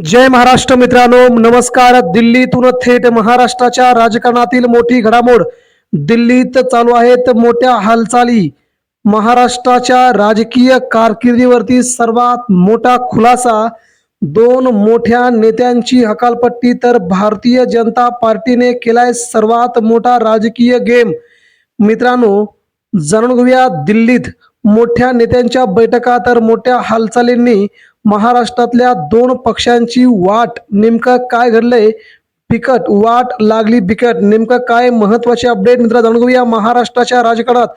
जय महाराष्ट्र मित्रांनो नमस्कार. दिल्लीतून थेट महाराष्ट्राच्या राजकारणातील मोठी घडामोड. दिल्लीत चालू आहेत मोठ्या हालचाली. महाराष्ट्राच्या राजकीय कारकिर्दीवरती सर्वात मोठा खुलासा. दोन मोठ्या नेत्यांची हकालपट्टी तर भारतीय जनता पार्टीने केलाय सर्वात मोठा राजकीय गेम. मित्रांनो जाणून घेऊया दिल्लीत मोठ्या नेत्यांच्या बैठका तर मोठ्या हालचालींनी. महाराष्ट्रातल्या दोन पक्षांची वाट नेमकं काय घडलंय? बिकट वाट लागली बिकट. नेमकं काय महत्त्वाचे अपडेट मित्र जाणून घेऊया महाराष्ट्राच्या राजकारणात.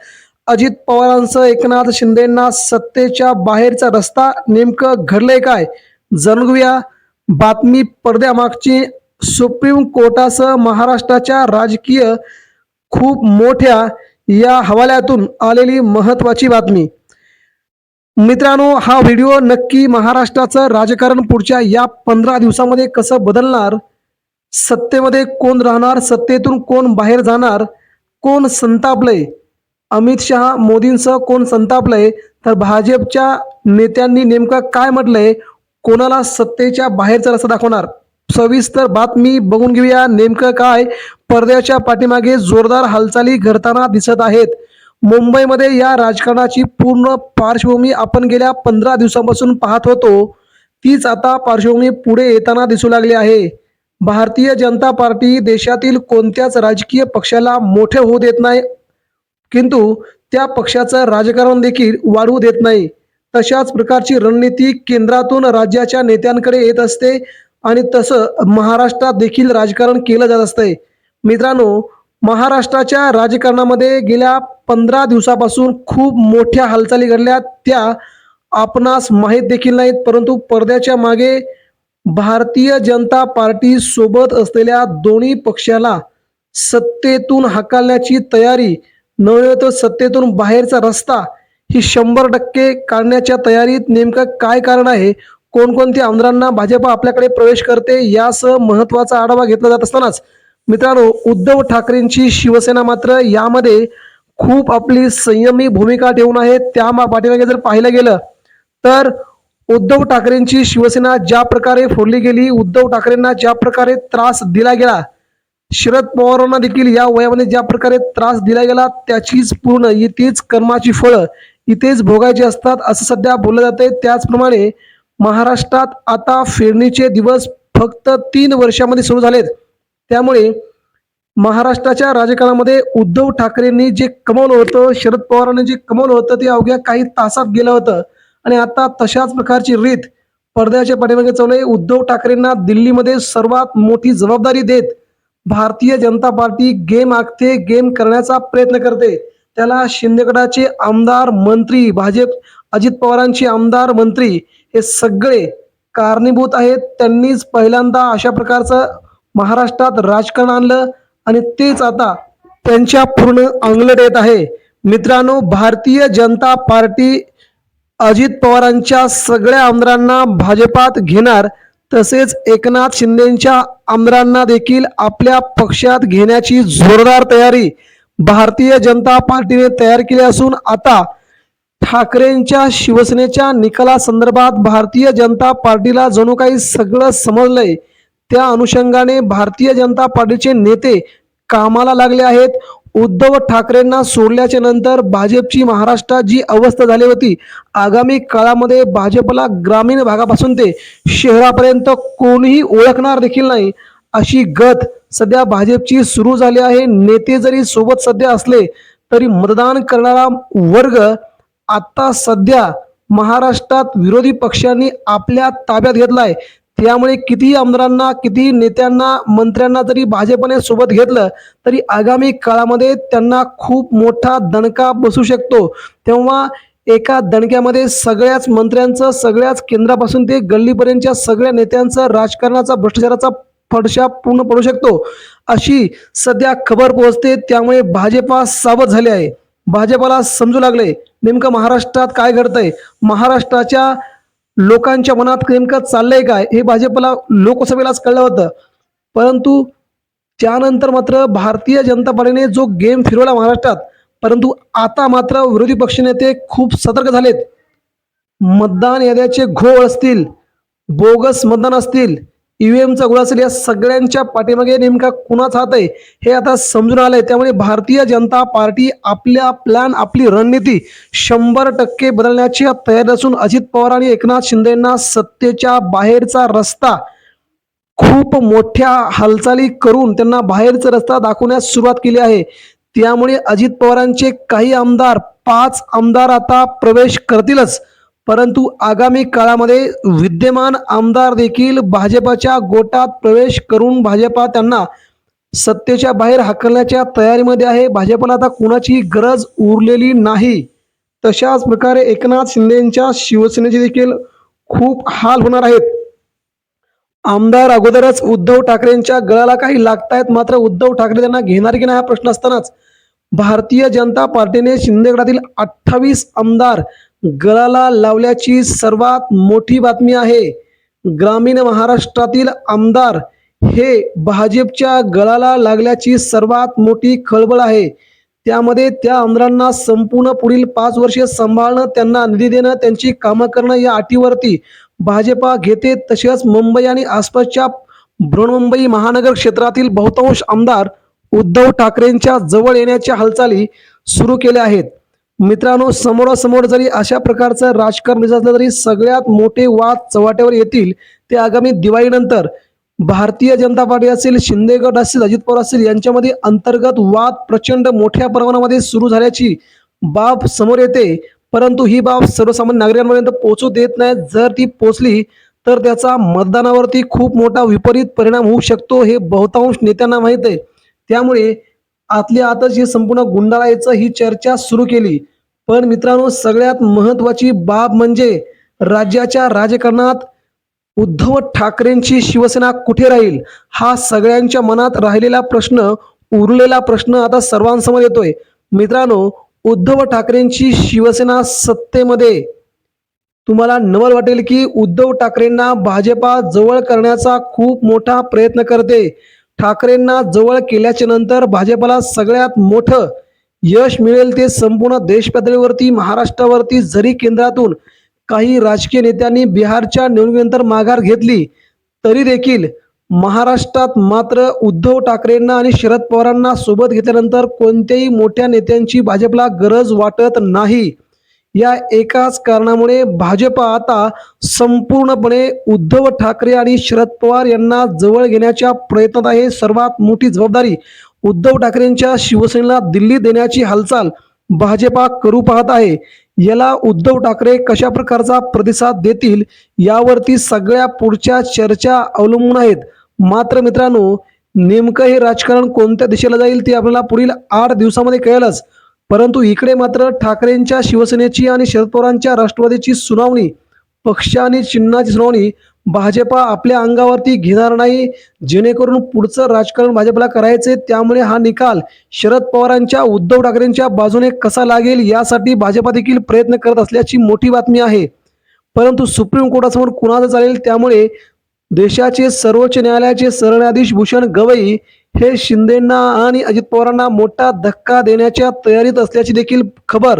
अजित पवारांचं एकनाथ शिंदेंना सत्तेच्या बाहेरचा रस्ता नेमकं घडलंय काय? जाणून घेऊया. बातमी पडद्यामागची. सुप्रीम कोर्टासह महाराष्ट्राच्या राजकीय खूप मोठ्या या हवाल्यातून आलेली महत्वाची बातमी. मित्रांनो हा व्हिडिओ नक्की महाराष्ट्राचं राजकारण पुढच्या या पंधरा दिवसामध्ये कसं बदलणार? सत्तेमध्ये कोण राहणार? सत्तेतून कोण बाहेर जाणार? कोण संतापलंय? अमित शहा मोदींसह कोण संतापलंय? तर भाजपच्या नेत्यांनी नेमकं काय म्हटलंय? कोणाला सत्तेच्या बाहेरचा रस्ता दाखवणार? सविस्तर बातमी बघून घेऊया. नेमकं काय? पडद्याच्या पाठीमागे जोरदार हालचाली घडताना दिसत आहेत. मुंबईमध्ये या राजकारणाची पूर्ण पार्श्वभूमी आपण गेल्या पंधरा दिवसांपासून पाहत होतो. तीच आता पार्श्वभूमी पुढे येताना दिसू लागली आहे. भारतीय जनता पार्टी देशातील कोणत्याच राजकीय पक्षाला मोठे होऊ देत नाही. किंतु त्या पक्षाचं राजकारण देखील वाढवू देत नाही. तशाच प्रकारची रणनीती केंद्रातून राज्याच्या नेत्यांकडे येत असते आणि तसं महाराष्ट्रात देखील राजकारण केलं जात असतंय. मित्रांनो महाराष्ट्राच्या राजकारणामध्ये गेल्या पंधरा दिवसापासून खूप मोठ्या हालचाली घडल्या. त्या आपणास माहीत देखील नाहीत परंतु पडद्याच्या मागे भारतीय जनता पार्टी सोबत असलेल्या दोन्ही पक्षाला सत्तेतून हाकलण्याची तयारी नव्हे तर सत्तेतून बाहेरचा रस्ता ही शंभर टक्के काढण्याच्या तयारीत नेमकं काय कारण आहे? कोणकोणत्या आमदारांना भाजपा आपल्याकडे प्रवेश करते? यासह महत्त्वाचा आढावा घेतला जात असतानाच मित्रांनो उद्धव ठाकरेंची शिवसेना मात्र यामध्ये खूप आपली संयमी भूमिका ठेवून आहे. त्या पाठीमागे जर पाहिलं गेलं तर उद्धव ठाकरेंची शिवसेना ज्या प्रकारे फोडली गेली उद्धव ठाकरेंना ज्या प्रकारे त्रास दिला गेला शरद पवारांना देखील या वयामध्ये ज्या प्रकारे त्रास दिला गेला त्याचीच पूर्ण इथेच कर्माची फळं इथेच भोगायची असतात असं सध्या बोललं जाते त्याचप्रमाणे महाराष्ट्रात आता फेरणीचे दिवस फक्त तीन वर्षामध्ये सुरू झालेत. त्यामुळे महाराष्ट्राच्या राजकारणामध्ये उद्धव ठाकरेंनी जे कमवलं होतं शरद पवारांनी जे कमवलं होतं ते अवघ्या काही तासात गेलं होतं. आणि आता तशाच प्रकारची रीत पडद्याच्या पाठीमागे चालू आहे. उद्धव ठाकरेंना दिल्लीमध्ये सर्वात मोठी जबाबदारी देत भारतीय जनता पार्टी गेम आखते गेम करण्याचा प्रयत्न करते. त्याला शिंदेगडाचे आमदार मंत्री भाजप अजित पवारांचे आमदार मंत्री हे सगळे कारणीभूत आहेत. त्यांनीच पहिल्यांदा अशा प्रकारचं महाराष्ट्रात राजकारण आणलं आणि तेच आता त्यांच्या पूर्ण अंगलट येत आहे. मित्रांनो भारतीय जनता पार्टी अजित पवारांच्या सगळ्या आमदारांना भाजपात घेणार तसेच एकनाथ शिंदेच्या आमदारांना देखील आपल्या पक्षात घेण्याची जोरदार तयारी भारतीय जनता पार्टीने तयार केली असून आता ठाकरेंच्या शिवसेनेच्या निकालासंदर्भात भारतीय जनता पार्टीला जणू काही सगळं समजलंय. त्या अनुषंगाने भारतीय जनता पार्टीचे नेते कामाला लागले आहेत. उद्धव ठाकरेंना सोडल्याच्या नंतर भाजपची महाराष्ट्रात जी अवस्था झाली होती आगामी काळामध्ये भाजपला ग्रामीण भागापासून ते शहरापर्यंत कोणीही ओळखणार देखील नाही अशी गत सध्या भाजपची सुरू झाली आहे. नेते जरी सोबत सध्या असले तरी मतदान करणारा वर्ग आता सध्या महाराष्ट्रात विरोधी पक्षांनी आपल्या ताब्यात घेतलाय. त्यामुळे कितीही आमदारांना किती नेत्यांना मंत्र्यांना जरी भाजपने सोबत घेतलं तरी आगामी काळामध्ये त्यांना खूप मोठा दणका बसू शकतो. तेव्हा एका दणक्यामध्ये सगळ्याच मंत्र्यांचं सगळ्याच केंद्रापासून ते गल्लीपर्यंतच्या सगळ्या नेत्यांचं राजकारणाचा भ्रष्टाचाराचा फडशा पूर्ण पडू शकतो. अशी सध्या खबर पोहोचते त्यामुळे भाजपा सावध झाले आहे. भाजपाला समजू लागले नेमकं महाराष्ट्रात काय घडतंय? महाराष्ट्राच्या लोकांच्या मनात नेमकं चाललंय काय? हे भाजपला लोकसभेलाच कळलं होतं. परंतु त्यानंतर मात्र भारतीय जनता पार्टीने जो गेम फिरवला महाराष्ट्रात परंतु आता मात्र विरोधी पक्षनेते खूप सतर्क झालेत. मतदान याद्याचे घोळ असतील बोगस मतदान असतील ईव्हीएमचा गोळा असेल या सगळ्यांच्या पाठीमागे नेमका कुणाचा हात आहे हे आता समजून आलंय. त्यामुळे भारतीय जनता पार्टी आपल्या प्लॅन आपली रणनीती शंभर टक्के बदलण्याची तयारी असून अजित पवार आणि एकनाथ शिंदेना सत्तेच्या बाहेरचा रस्ता खूप मोठ्या हालचाली करून त्यांना बाहेरचा रस्ता दाखवण्यास सुरुवात केली आहे. त्यामुळे अजित पवारांचे काही आमदार पाच आमदार आता प्रवेश करतीलच. परंतु आगामी काळामध्ये विद्यमान आमदार देखील भाजपाच्या गोटात प्रवेश करून भाजपा त्यांना सत्तेच्या बाहेर हाकलण्याच्या तयारीमध्ये आहे. भाजपला आता कुणाची गरज उरलेली नाही. तशाच प्रकारे एकनाथ शिंदेच्या शिवसेनेचे देखील खूप हाल होणार आहेत. आमदार अगोदरच उद्धव ठाकरेंच्या गळाला काही लागतायत. मात्र उद्धव ठाकरे त्यांना घेणार की नाही हा प्रश्न असतानाच भारतीय जनता पार्टीने शिंदेगडातील अठ्ठावीस आमदार गळाला लावल्याची सर्वात मोठी बातमी आहे. ग्रामीण महाराष्ट्रातील आमदार हे भाजपच्या गळाला लागल्याची सर्वात मोठी खळबळ आहे. त्यामध्ये त्या आमदारांना संपूर्ण पुढील पाच वर्षे सांभाळणं त्यांना निधी देणं त्यांची कामं करणं या अटीवरती भाजपा घेते. तसेच मुंबई आणि आसपासच्या बृहन्मुंबई महानगर क्षेत्रातील बहुतांश आमदार उद्धव ठाकरेंच्या जवळ येण्याच्या हालचाली सुरू केल्या आहेत. मित्रांनो समोरासमोर जरी अशा प्रकारचं राजकारण असलं तरी सगळ्यात मोठे वाद चव्हाट्यावर येतील. ते आगामी दिवाळीनंतर भारतीय जनता पार्टी असेल शिंदे गट असेल अजित पवार असेल यांच्यामध्ये अंतर्गत वाद प्रचंड मोठ्या प्रमाणामध्ये सुरू झाल्याची बाब समोर येते. परंतु ही बाब सर्वसामान्य नागरिकांपर्यंत पोहोचू देत नाही. जर ती पोचली तर त्याचा मतदानावरती खूप मोठा विपरीत परिणाम होऊ शकतो हे बहुतांश नेत्यांना माहीत आहे. त्यामुळे आतल्या आतच ही संपूर्ण गुंडाळायचं ही चर्चा सुरू केली. पण मित्रांनो सगळ्यात महत्वाची बाब म्हणजे राज्याच्या राजकारणात उद्धव ठाकरेंची शिवसेना कुठे राहील? हा सगळ्यांच्या मनात राहिलेला प्रश्न उरलेला प्रश्न आता सर्वांसमोर येतोय. मित्रांनो उद्धव ठाकरेंची शिवसेना सत्तेमध्ये. तुम्हाला नवल वाटेल की उद्धव ठाकरेंना भाजपा जवळ करण्याचा खूप मोठा प्रयत्न करते. ठाकरेंना जवळ केल्याच्यानंतर भाजपला सगळ्यात मोठं यश मिळेल ते संपूर्ण देश पातळीवरती महाराष्ट्रावरती जरी केंद्रातून काही राजकीय नेत्यांनी बिहारच्या निवडणुकीनंतर माघार घेतली तरी देखील महाराष्ट्रात मात्र उद्धव ठाकरेंना आणि शरद पवारांना सोबत घेतल्यानंतर कोणत्याही मोठ्या नेत्यांची भाजपला गरज वाटत नाही. या एकाच कारणामुळे भाजपा आता संपूर्णपणे उद्धव ठाकरे आणि शरद पवार यांना जवळ घेण्याच्या प्रयत्नात आहे. सर्वात मोठी जबाबदारी उद्धव ठाकरेंच्या शिवसेनेला दिल्ली देण्याची हालचाल भाजपा करू पाहत आहे. याला उद्धव ठाकरे कशा प्रकारचा प्रतिसाद देतील यावरती सगळ्या पुढच्या चर्चा अवलंबून आहेत. मात्र मित्रांनो नेमकं हे राजकारण कोणत्या दिशेला जाईल ते आपल्याला पुढील आठ दिवसामध्ये कळेलच. परंतु इकडे मात्र ठाकरेंच्या शिवसेनेची आणि शरद पवारांच्या राष्ट्रवादीची सुनावणी पक्ष आणि चिन्हाची सुनावणी भाजपा आपल्या अंगावरती घेणार नाही जेणेकरून पुढचं राजकारण भाजपला करायचे त्यामुळे हा निकाल शरद पवारांच्या उद्धव ठाकरेंच्या बाजूने कसा लागेल यासाठी भाजपा देखील प्रयत्न करत असल्याची मोठी बातमी आहे. परंतु सुप्रीम कोर्टासमोर कुणाचं चालेल? त्यामुळे देशाचे सर्वोच्च न्यायालयाचे सरन्यायाधीश भूषण गवई हे शिंदेंना आणि अजित पवारांना मोठा धक्का देण्याच्या तयारीत असल्याची देखील खबर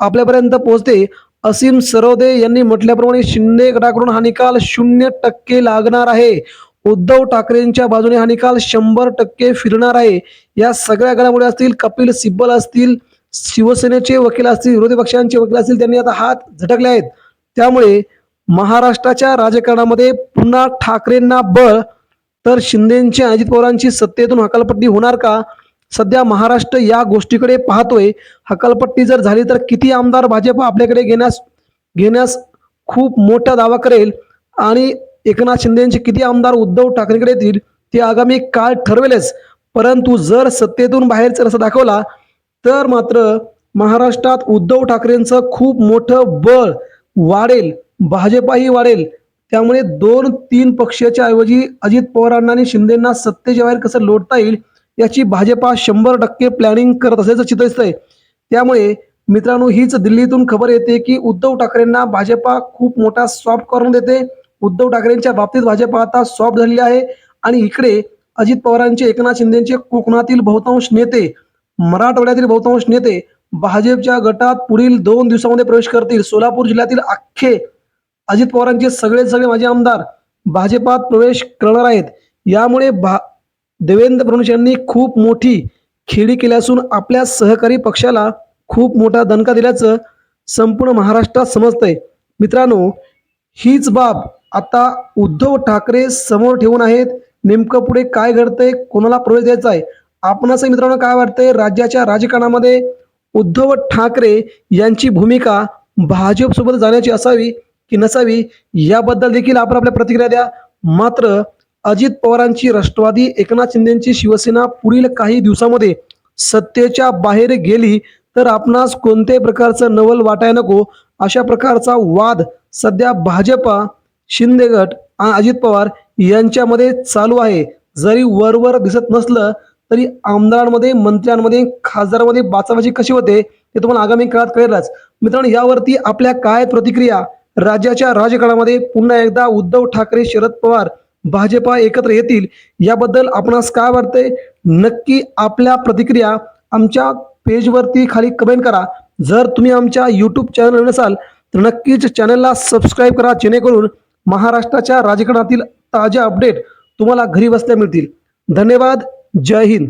आपल्यापर्यंत पोहोचते. असीम सरोदे यांनी म्हटल्याप्रमाणे शिंदे गटाकडून हा निकाल शून्य टक्के लागणार आहे. उद्धव ठाकरेंच्या बाजूने हा निकाल शंभर टक्के फिरणार आहे. या सगळ्या घडामोडी असतील कपिल सिब्बल असतील शिवसेनेचे वकील असतील विरोधी पक्षांचे वकील असतील त्यांनी आता हात झटकले आहेत. त्यामुळे महाराष्ट्राच्या राजकारणामध्ये पुन्हा ठाकरेंना बळ तर शिंदेची अजित पवारांची सत्तेतून हकालपट्टी होणार का? सध्या महाराष्ट्र या गोष्टीकडे पाहतोय. हकालपट्टी जर झाली तर किती आमदार भाजप आपल्याकडे घेण्यास घेण्यास खूप मोठा दावा करेल आणि एकनाथ शिंदेचे किती आमदार उद्धव ठाकरेकडे येतील ते आगामी काळ ठरवेलच. परंतु जर सत्तेतून बाहेरचा रस्ता दाखवला तर मात्र महाराष्ट्रात उद्धव ठाकरेंचं खूप मोठं बळ वाढेल. भाजपाही वाढेल. त्यामुळे दोन तीन पक्षाच्या ऐवजी अजित पवारांना आणि शिंदेना सत्तेच्या बाहेर कसं लोटता येईल याची भाजपा शंभर टक्के प्लॅनिंग करत असल्याचं चित्र दिसतंय. त्यामुळे मित्रांनो हीच दिल्लीतून खबर येते की उद्धव ठाकरेंना भाजपा खूप मोठा सॉफ्ट करून देते. उद्धव ठाकरेंच्या बाबतीत भाजपा आता सॉफ्ट झालेली आहे आणि इकडे अजित पवारांचे एकनाथ शिंदेचे कोकणातील बहुतांश नेते मराठवाड्यातील बहुतांश नेते भाजपच्या गटात पुढील दोन दिवसामध्ये प्रवेश करतील. सोलापूर जिल्ह्यातील अख्खे अजित पवारांचे सगळे सगळे माझे आमदार भाजपात प्रवेश करणार आहेत. यामुळे भा देवेंद्र फडणवीस यांनी खूप मोठी खेळी केली असून आपल्या सहकारी पक्षाला खूप मोठा दणका दिल्याचं संपूर्ण महाराष्ट्रात समजतंय. मित्रांनो हीच बाब आता उद्धव ठाकरे समोर ठेवून आहेत. नेमकं पुढे काय घडतंय कोणाला प्रवेश द्यायचा आहे? आपणास मित्रांनो काय वाटतंय राज्याच्या राजकारणामध्ये उद्धव ठाकरे यांची भूमिका भाजपसोबत जाण्याची असावी की नसावी याबद्दल देखील आपण आपल्या प्रतिक्रिया द्या. मात्र अजित पवारांची राष्ट्रवादी एकनाथ शिंदेची शिवसेना पुढील काही दिवसामध्ये सत्तेच्या बाहेर गेली तर आपणास कोणत्याही प्रकारचं नवल वाटाय नको. अशा प्रकारचा वाद सध्या भाजपा शिंदे गट आणि अजित पवार यांच्यामध्ये चालू आहे. जरी वरवर दिसत नसलं तरी आमदारांमध्ये मंत्र्यांमध्ये खासदारांमध्ये बाचाबाची कशी होते ते तुम्हाला आगामी काळात कळेलच. मित्रांनो यावरती आपल्या काय प्रतिक्रिया? राज्याच्या राजकारणामध्ये पुन्हा एकदा उद्धव ठाकरे शरद पवार भाजपा एकत्र येतील याबद्दल आपणास काय वाटते नक्की आपल्या प्रतिक्रिया आमच्या पेजवरती खाली कमेंट करा. जर तुम्ही आमच्या यूट्यूब चॅनल नसाल तर नक्कीच चॅनलला सबस्क्राईब करा जेणेकरून महाराष्ट्राच्या राजकारणातील ताज्या अपडेट तुम्हाला घरी बसल्या मिळतील. धन्यवाद. जय हिंद.